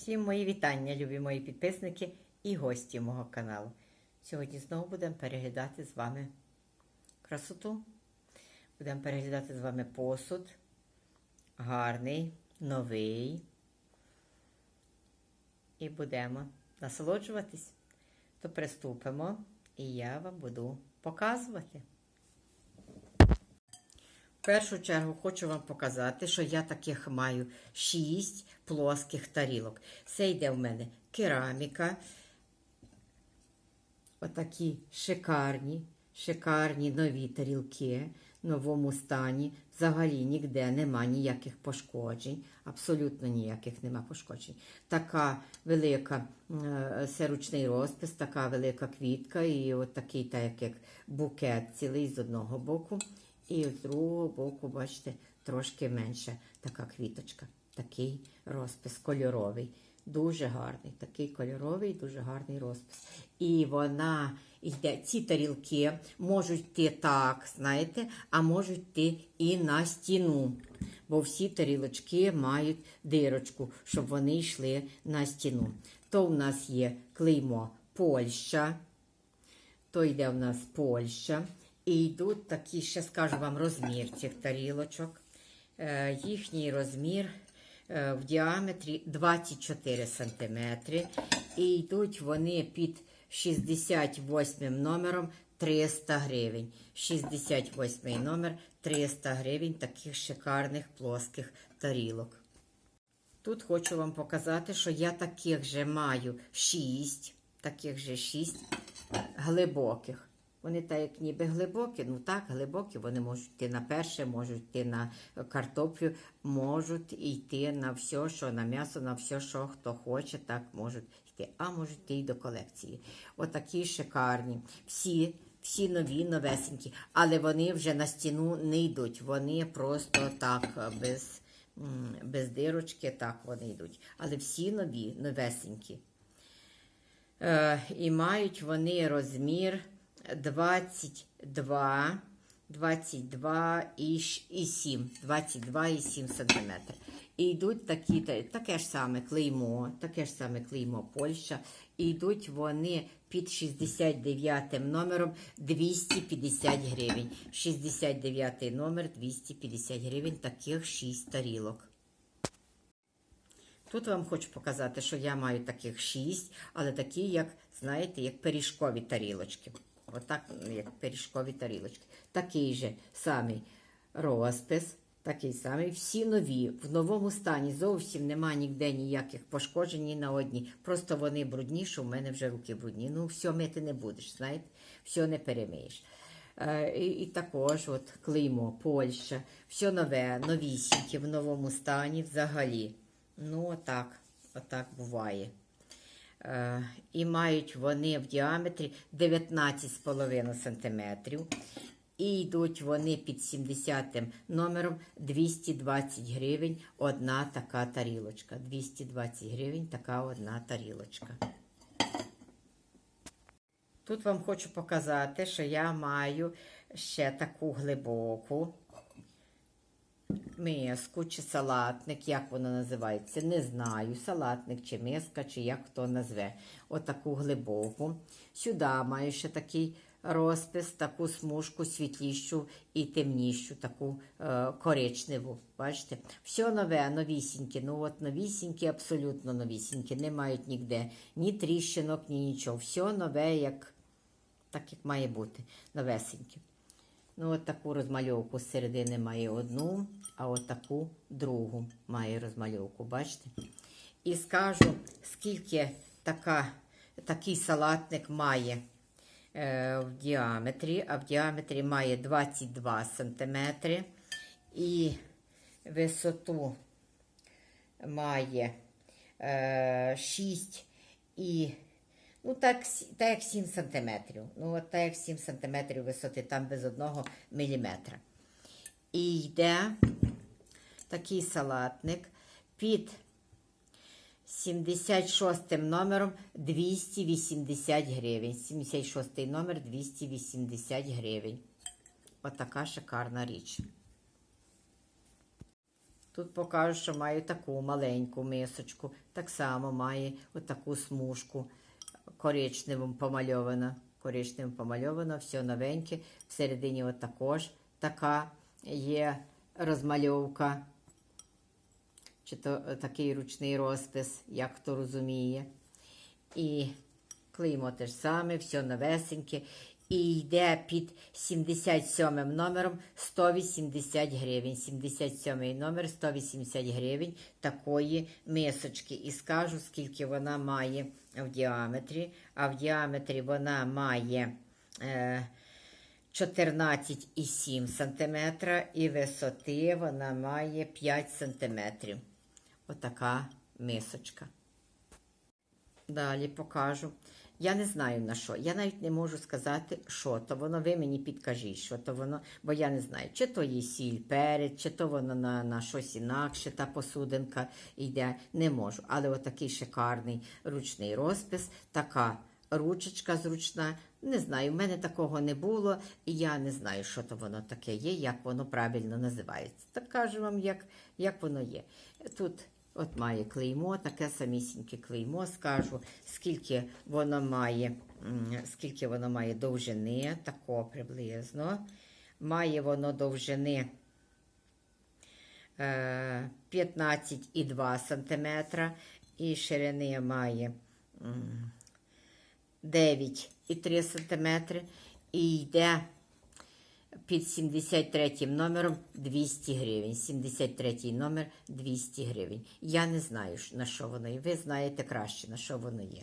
Всім мої вітання, любі мої підписники і гості мого каналу. Сьогодні знову будемо переглядати з вами красоту. Будемо переглядати з вами посуд. Гарний, новий. І будемо насолоджуватись. То приступимо, і я вам буду показувати. В першу чергу хочу вам показати, що я таких маю 6 плоских тарілок. Це йде в мене кераміка. Отакі шикарні, шикарні нові тарілки в новому стані. Взагалі ніде нема ніяких пошкоджень. Абсолютно ніяких нема пошкоджень. Така велика е, це ручний розпис, така велика квітка, і от такий, так як букет цілий з одного боку. І з другого боку, бачите, трошки менше така квіточка. Такий розпис кольоровий. Дуже гарний. Такий кольоровий, дуже гарний розпис. І вона йде, ці тарілки можуть йти так, знаєте, а можуть йти і на стіну. Бо всі тарілочки мають дирочку, щоб вони йшли на стіну. То в нас є клеймо Польща. То йде в нас Польща. І йдуть такі, ще скажу вам, розмір цих тарілочок. Е, їхній розмір е, в діаметрі 24 см. І йдуть вони під 68 номером 300 гривень. 68 номер 300 гривень таких шикарних плоских тарілок. Тут хочу вам показати, що я таких же маю 6, таких же 6 глибоких. Вони так як ніби глибокі, ну так, глибокі, вони можуть йти на перше, можуть йти на картоплю, можуть йти на все, що на м'ясо, на все, що хто хоче, так можуть йти. А можуть йти і до колекції. Отакі шикарні. Всі, всі нові, новесенькі, але вони вже на стіну не йдуть. Вони просто так, без, без дирочки, так вони йдуть. Але всі нові, новесенькі. Е, і мають вони розмір 22, 22 і, і 7, 22 і 7 сантиметр. І йдуть такі, таке ж саме клеймо, таке ж саме клеймо Польща. І йдуть вони під 69 номером 250 гривень. 69 номер 250 гривень, таких 6 тарілок. Тут вам хочу показати, що я маю таких шість, але такі, як, знаєте, як пиріжкові тарілочки. Отак, як пиріжкові тарілочки. Такий же самий розпис, такий самий. Всі нові, в новому стані зовсім нема ніде ніяких пошкоджень ні на одні. Просто вони брудні, що в мене вже руки брудні. Ну, все мити не будеш, знаєте, все не перемиєш. Е, І, і також от клеймо, Польща, все нове, новісіньке, в новому стані взагалі. Ну, отак, отак буває. Е, і мають вони в діаметрі 19,5 см. І йдуть вони під 70 номером 220 гривень одна така тарілочка. 220 гривень така одна тарілочка. Тут вам хочу показати, що я маю ще таку глибоку миску чи салатник, як воно називається, не знаю. Салатник чи миска, чи як хто назве. Отаку глибоку. Сюди маю ще такий розпис, таку смужку світліщу і темніщу, таку е, коричневу. Бачите? Все нове, новісіньке. Ну от новісінькі, абсолютно новісінькі. Не мають ніде ні тріщинок, ні нічого. Все нове, як, так як має бути. Новесеньке. Ну, от таку розмальовку з середини має одну, а от таку другу має розмальовку, бачите? І скажу, скільки така, такий салатник має е, в діаметрі, а в діаметрі має 22 см і висоту має е, 6 і Ну, так, так як 7 сантиметрів. Ну, от так як 7 сантиметрів висоти, там без одного міліметра. І йде такий салатник під 76 номером 280 гривень. 76 номер 280 гривень. Отака шикарна річ. Тут покажу, що маю таку маленьку мисочку. Так само має отаку смужку коричневим помальовано. Коричневим помальовано, все новеньке. Всередині от також така є розмальовка. Чи то е, такий ручний розпис, як хто розуміє. І клеймо те ж саме, все новесеньке. І йде під 77 номером 180 гривень. 77 номер 180 гривень такої мисочки. І скажу, скільки вона має в діаметрі. А в діаметрі вона має е, 14,7 см і висоти вона має 5 см. Отака мисочка. Далі покажу. Я не знаю на що. Я навіть не можу сказати, що то воно. Ви мені підкажіть, що то воно, бо я не знаю, чи то є сіль, перець, чи то воно на, на щось інакше, та посудинка йде. Не можу. Але отакий шикарний ручний розпис, така ручечка зручна. Не знаю, в мене такого не було, і я не знаю, що то воно таке є, як воно правильно називається. Так кажу вам, як, як воно є. Тут От має клеймо, таке самісіньке клеймо, скажу, скільки воно має, скільки воно має довжини, тако приблизно. Має воно довжини е, 15,2 см і ширини має 9,3 см і йде під 73 номером 200 гривень. 73 номер 200 гривень. Я не знаю, на що воно є. Ви знаєте краще, на що воно є.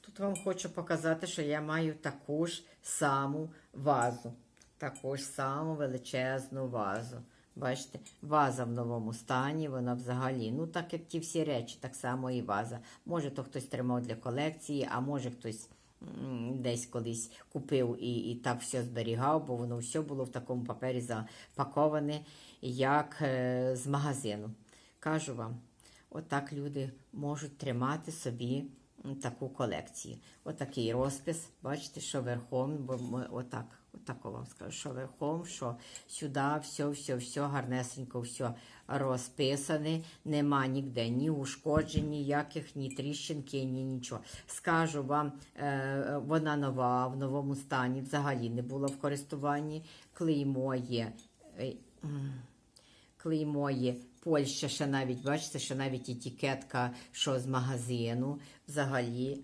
Тут вам хочу показати, що я маю таку ж саму вазу. Таку ж саму величезну вазу. Бачите, ваза в новому стані, вона взагалі, ну так як ті всі речі, так само і ваза. Може, то хтось тримав для колекції, а може хтось десь колись купив і, і так все зберігав, бо воно все було в такому папері запаковане, як е, з магазину. Кажу вам, отак люди можуть тримати собі таку колекцію. Отакий розпис, бачите, що верхом, бо ми отак, отако вам скажу, що верхом, що сюди, все, все, все, гарнесенько, все розписане, нема ніде ні ушкоджень, ніяких, ні тріщинки, ні нічого. Скажу вам, е, вона нова, в новому стані, взагалі не була в користуванні. Клеймо є. е, Клеймо є Польща, ще навіть, бачите, що навіть етикетка, що з магазину, взагалі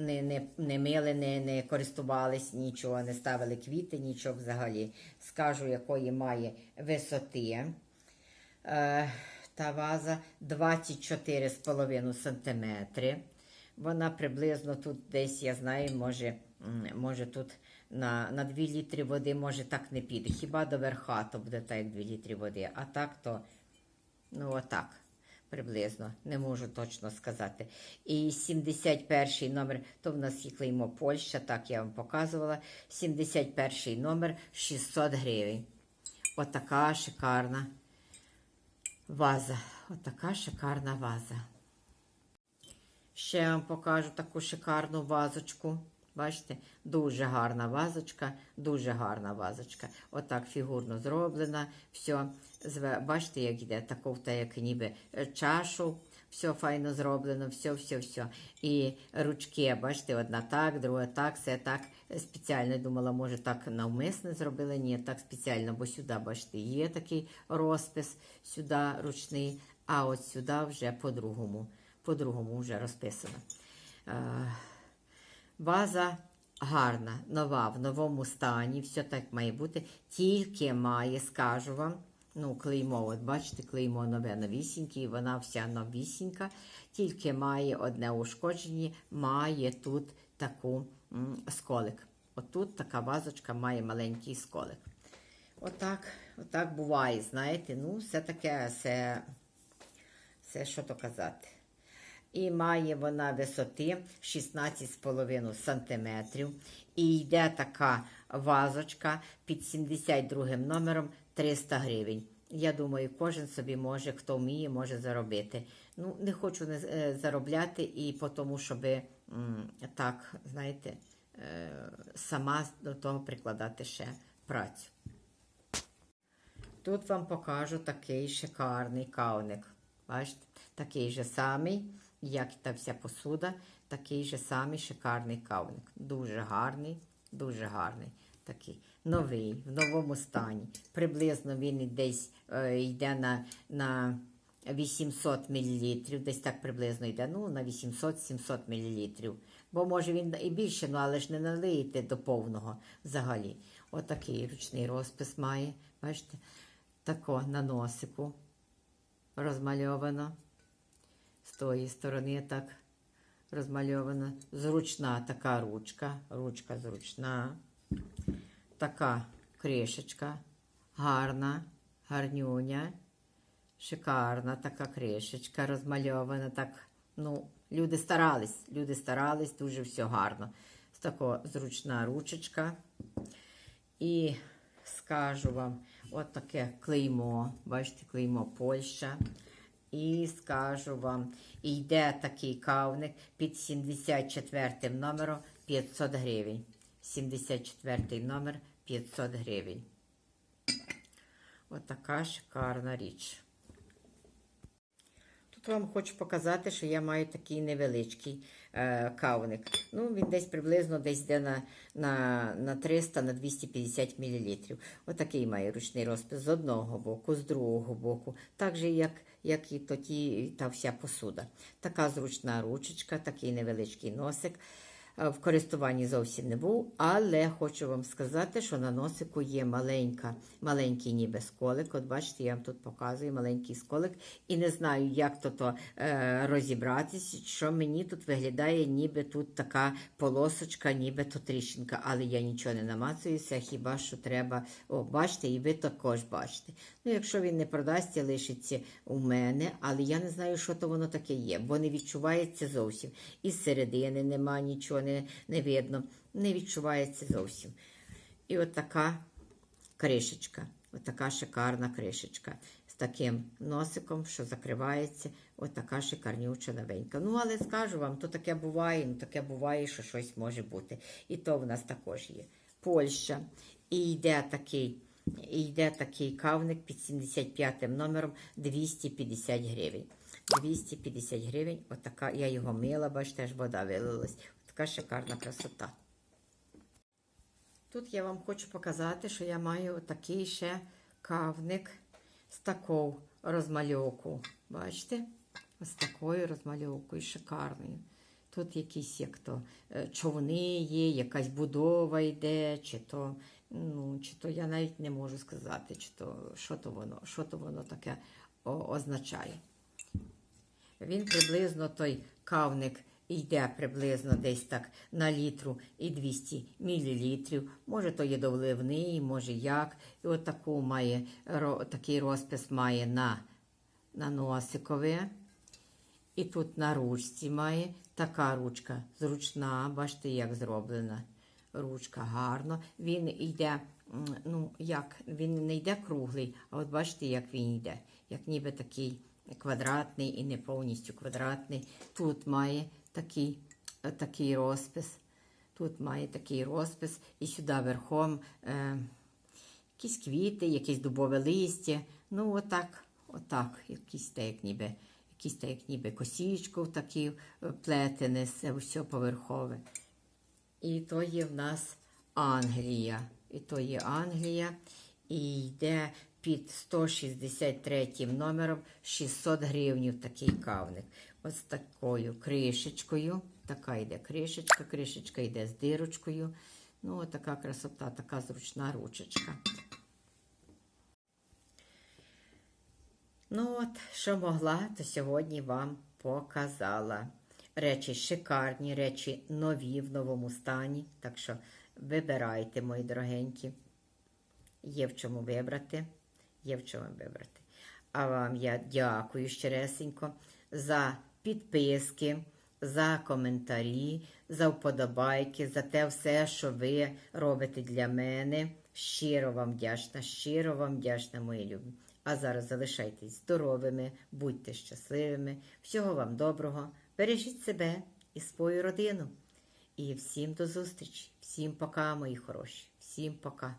не, не, не мили, не, не користувались нічого, не ставили квіти, нічого взагалі. Скажу, якої має висоти. Е, та ваза 24,5 см. Вона приблизно тут десь, я знаю, може, може тут на, на 2 літри води може так не піде. Хіба до верха то буде так, як 2 літри води. А так то, ну отак. Приблизно, не можу точно сказати. І 71 номер, то в нас є клеймо Польща, так я вам показувала. 71 номер 600 гривень. Отака шикарна ваза. Отака шикарна ваза. Ще вам покажу таку шикарну вазочку. Бачите, дуже гарна вазочка, дуже гарна вазочка. Отак фігурно зроблена. Все, бачите, як йде, таку та як ніби е, чашу. Все файно зроблено, все, все, все. І ручки, бачите, одна так, друга так, все так. Спеціально думала, може так навмисне зробили. Ні, так спеціально, бо сюди, бачите, є такий розпис, сюди ручний, а от сюди вже по-другому. По-другому вже розписано. Ваза гарна, нова, в новому стані, все так має бути. Тільки має, скажу вам, ну, клеймо, от бачите, клеймо нове новісіньке, і вона вся новісінька, тільки має одне ушкодження, має тут таку м, сколик. Отут така вазочка має маленький сколик. Отак, отак буває, знаєте, ну, все таке, все, все що то казати. І має вона висоти 16,5 см. І йде така вазочка під 72 номером 300 гривень. Я думаю, кожен собі може, хто вміє, може заробити. Ну, не хочу не, заробляти і по тому, щоб так, знаєте, е, сама до того прикладати ще працю. Тут вам покажу такий шикарний кавник. Бачите, такий же самий, як та вся посуда, такий же самий шикарний кавник. Дуже гарний, дуже гарний. Такий новий, в новому стані. Приблизно він десь е, йде на, на 800 мл, десь так приблизно йде, ну на 800-700 мл. Бо може він і більше, ну але ж не налиєте до повного взагалі. Отакий ручний розпис має. Бачите? Тако на носику розмальовано. З тої сторони так розмальовано. Зручна така ручка. Ручка зручна. Така кришечка. Гарна, гарнюня. Шикарна така кришечка розмальована. Так, ну, люди старались, люди старались, дуже все гарно. Такого зручна ручечка. І скажу вам, от таке клеймо, бачите, клеймо Польща. І скажу вам, йде такий кавник під 74 номером 500 гривень. 74 номер 500 гривень. Отака така шикарна річ. Вам хочу показати, що я маю такий невеличкий е, кавник. Ну, він десь приблизно десь йде на, на, на 300 на 250 мл. Отакий має ручний розпис з одного боку, з другого боку, так же, як, як і тоді та вся посуда. Така зручна ручечка, такий невеличкий носик. Е, В користуванні зовсім не був, але хочу вам сказати, що на носику є маленька, маленький ніби сколик. От бачите, я вам тут показую маленький сколик. І не знаю, як то, то е, розібратися, що мені тут виглядає, ніби тут така полосочка, ніби то тріщинка. Але я нічого не намацуюся, хіба що треба. О, бачите, і ви також бачите. Ну, якщо він не продасться, лишиться у мене, але я не знаю, що то воно таке є, бо не відчувається зовсім. І зсередини нема нічого, не, не видно, не відчувається зовсім. І от така кришечка, от така шикарна кришечка. З таким носиком, що закривається, от така шикарнюча новенька. Ну, але скажу вам, то таке буває, ну таке буває, що щось може бути. І то в нас також є. Польща. І йде такий. І йде такий кавник під 75 номером 250 гривень. 250 гривень, отака, я його мила, бачите, аж вода вилилась. Така шикарна красота. Тут я вам хочу показати, що я маю такий ще кавник з такою розмальовкою. Бачите? Ось такою розмальовкою, шикарною. Тут якісь як то е, човни є, якась будова йде, чи то, ну, чи то я навіть не можу сказати, чи то, що то воно, що то воно таке означає. Він приблизно той кавник йде приблизно десь так на літру і 200 мл. Може, то є довливний, може як. І от таку має, такий розпис має на, на носикове. І тут на ручці має така ручка зручна, бачите, як зроблена. Ручка гарно. Він йде, ну як, він не йде круглий, а от бачите, як він йде. Як ніби такий квадратний і не повністю квадратний. Тут має такий, е, такий розпис. Тут має такий розпис, і сюди верхом е, якісь квіти, якесь дубове листя. Ну, отак, отак, якісь так, ніби, якісь так, ніби косічку такі е, плетене, все, все поверхове. І то є в нас Англія. І то є Англія. І йде під 163 номером 600 гривнів такий кавник. Ось такою кришечкою. Така йде кришечка, кришечка йде з дирочкою. Ну, така красота, така зручна ручечка. Ну от, що могла, то сьогодні вам показала. Речі шикарні, речі нові в новому стані. Так що вибирайте, мої дорогенькі. Є в чому вибрати. Є в чому вибрати. А вам я дякую щиресенько за підписки, за коментарі, за вподобайки, за те все, що ви робите для мене. Щиро вам вдячна, щиро вам вдячна, мої любі. А зараз залишайтесь здоровими, будьте щасливими. Всього вам доброго. Бережіть себе і свою родину. І всім до зустрічі. Всім пока, мої хороші. Всім пока.